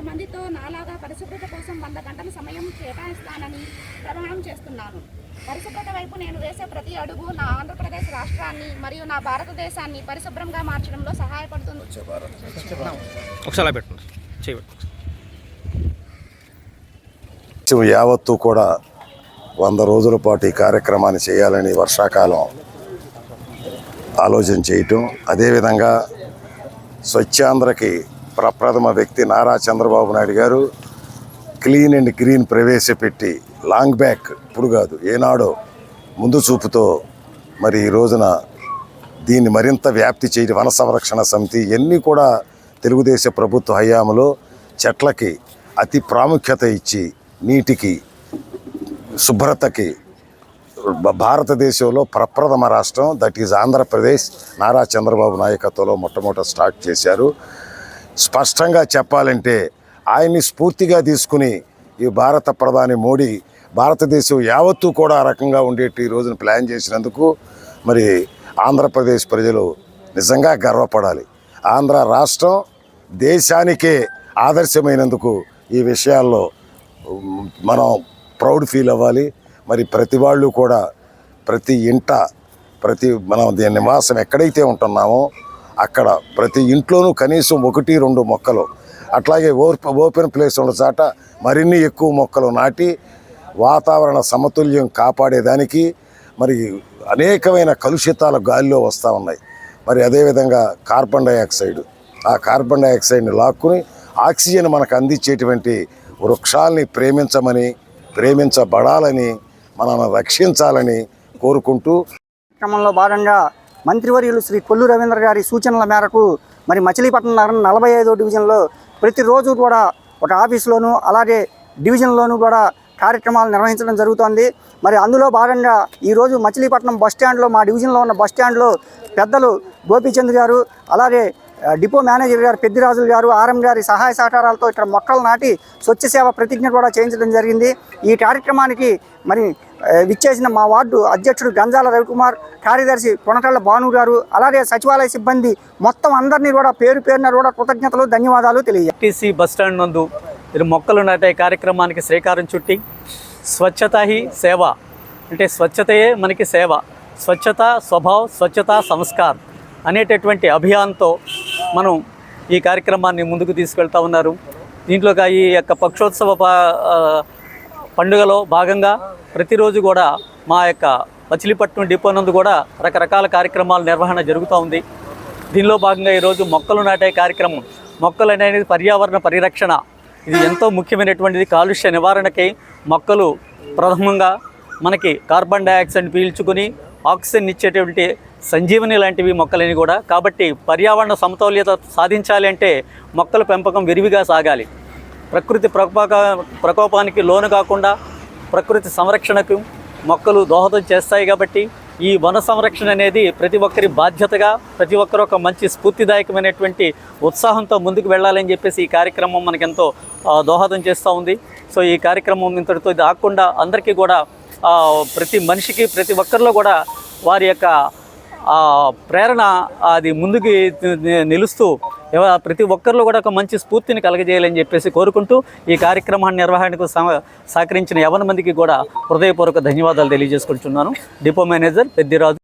వంద మందితో నాలాగా పరిశుభ్రత కోసం వంద గంటల సమయం కేటాయిస్తానని ప్రమాణం చేస్తున్నాను. పరిశుభ్రత వైపు నేను వేసే ప్రతి అడుగు నా ఆంధ్రప్రదేశ్ రాష్ట్రాన్ని మరియు నా భారతదేశాన్ని పరిశుభ్రంగా మార్చడంలో సహాయపడుతుంది. ఒకసారి పెట్టండి. యావత్తు కూడా వంద రోజుల పాటు ఈ కార్యక్రమాన్ని చేయాలని వర్షాకాలం ఆలోచన చేయటం అదేవిధంగా స్వచ్ఛాంధ్రకి ప్రప్రథమ వ్యక్తి Nara Chandrababu Naidu garu clean and green ప్రవేశపెట్టి లాంగ్ బ్యాక్ ఇప్పుడు కాదు ఏనాడో ముందు చూపుతో మరి ఈ రోజున దీన్ని మరింత వ్యాప్తి చేయడం వన సంరక్షణ సమితి ఇవన్నీ కూడా తెలుగుదేశం ప్రభుత్వ హయాంలో చెట్లకి అతి ప్రాముఖ్యత ఇచ్చి నీటికి శుభ్రతకి భారతదేశంలో ప్రప్రథమ రాష్ట్రం దట్ ఈజ్ ఆంధ్రప్రదేశ్ నారా చంద్రబాబు నాయకత్వంలో మొట్టమొదట స్టార్ట్ చేశారు. స్పష్టంగా చెప్పాలంటే ఆయన్ని స్ఫూర్తిగా తీసుకుని ఈ భారత ప్రధాని మోడీ భారతదేశం యావత్తూ కూడా ఆ రకంగా ఉండేటి ఈ రోజున ప్లాన్ చేసినందుకు మరి ఆంధ్రప్రదేశ్ ప్రజలు నిజంగా గర్వపడాలి. ఆంధ్ర రాష్ట్రం దేశానికే ఆదర్శమైనందుకు ఈ విషయాల్లో మనం ప్రౌడ్ ఫీల్ అవ్వాలి. మరి ప్రతి వాళ్ళు కూడా ప్రతి ఇంట ప్రతి మనం దీని నివాసం ఎక్కడైతే ఉంటున్నామో అక్కడ ప్రతి ఇంట్లోనూ కనీసం ఒకటి రెండు మొక్కలు. అట్లాగే ఓపెన్ ప్లేస్ ఉన్న చాట మరిన్ని ఎక్కువ మొక్కలు నాటి వాతావరణ సమతుల్యం కాపాడేదానికి మరి అనేకమైన కలుషితాలు గాలిలో వస్తూ ఉన్నాయి. మరి అదేవిధంగా కార్బన్ డైఆక్సైడ్ ఆ కార్బన్ డైఆక్సైడ్ని లాక్కుని ఆక్సిజన్ మనకు అందించేటువంటి వృక్షాల్ని ప్రేమించమని ప్రేమించబడాలని మనల్ని రక్షించాలని కోరుకుంటూ క్రమంలో భాగంగా మంత్రివర్యులు శ్రీ కొల్లు రవీంద్ర గారి సూచనల మేరకు మరి మచిలీపట్నం నగరం నలభై ఐదో డివిజన్లో ప్రతిరోజు కూడా ఒక ఆఫీస్లోనూ అలాగే డివిజన్లోనూ కూడా కార్యక్రమాలు నిర్వహించడం జరుగుతోంది. మరి అందులో భాగంగా ఈరోజు మచిలీపట్నం బస్ స్టాండ్లో మా డివిజన్లో ఉన్న బస్ స్టాండ్లో పెద్దలు గోపీచంద్ గారు అలాగే డిపో మేనేజర్ గారు పెద్దిరాజులు గారు ఆర్ఎం గారి సహాయ సహకారాలతో ఇక్కడ మొక్కలు నాటి స్వచ్ఛ సేవ ప్రతిజ్ఞ కూడా చేయించడం జరిగింది. ఈ కార్యక్రమానికి మరి విచ్చేసిన మా వార్డు అధ్యక్షుడు గంజాల రవికుమార్ కార్యదర్శి కొనకళ్ళ భాను గారు అలాగే సచివాలయ సిబ్బంది మొత్తం అందరినీ కూడా పేరు పేరున కూడా కృతజ్ఞతలు ధన్యవాదాలు తెలియజేసి బస్ బస్టాండ్ నందు మొక్కలు నాటే కార్యక్రమానికి శ్రీకారం చుట్టి స్వచ్ఛత హి సేవ. అంటే స్వచ్ఛతయే మనకి సేవ. స్వచ్ఛత స్వభావ్ స్వచ్ఛత సంస్కార్ అనేటటువంటి అభియాన్తో మనం ఈ కార్యక్రమాన్ని ముందుకు తీసుకెళ్తా ఉన్నారు. దీంట్లో ఈ యొక్క పక్షోత్సవ పండుగలో భాగంగా ప్రతిరోజు కూడా మా యొక్క మచిలీపట్నం డిపో నందు కూడా రకరకాల కార్యక్రమాల నిర్వహణ జరుగుతూ ఉంది. దీనిలో భాగంగా ఈరోజు మొక్కలు నాటే కార్యక్రమం. మొక్కలు అనేది పర్యావరణ పరిరక్షణ. ఇది ఎంతో ముఖ్యమైనటువంటిది. కాలుష్య నివారణకి మొక్కలు ప్రథమంగా మనకి కార్బన్ డైఆక్సైడ్ పీల్చుకుని ఆక్సిజన్ ఇచ్చేటువంటి సంజీవని లాంటివి మొక్కలని కూడా. కాబట్టి పర్యావరణ సమతౌల్యత సాధించాలి అంటే మొక్కల పెంపకం విరివిగా సాగాలి. ప్రకృతి ప్రకోప ప్రకోపానికి లోను కాకుండా ప్రకృతి సంరక్షణకు మొక్కలు దోహదం చేస్తాయి కాబట్టి ఈ వన సంరక్షణ అనేది ప్రతి ఒక్కరి బాధ్యతగా ప్రతి ఒక్కరు ఒక మంచి స్ఫూర్తిదాయకమైనటువంటి ఉత్సాహంతో ముందుకు వెళ్ళాలని చెప్పేసి ఈ కార్యక్రమం మనకెంతో దోహదం చేస్తూ ఉంది. సో ఈ కార్యక్రమం ఇంతటితో ఇది ఆకుండా అందరికీ కూడా ప్రతి మనిషికి ప్రతి ఒక్కరిలో కూడా వారి యొక్క ప్రేరణ అది ముందుకి నిలుస్తూ ప్రతి ఒక్కరిలో కూడా ఒక మంచి స్ఫూర్తిని కలగజేయాలని చెప్పేసి కోరుకుంటూ ఈ కార్యక్రమాన్ని నిర్వహణకు సహ- సహకరించిన యవన మందికి కూడా హృదయపూర్వక ధన్యవాదాలు తెలియజేసుకుంటున్నాను. Depot manager Peddiraju.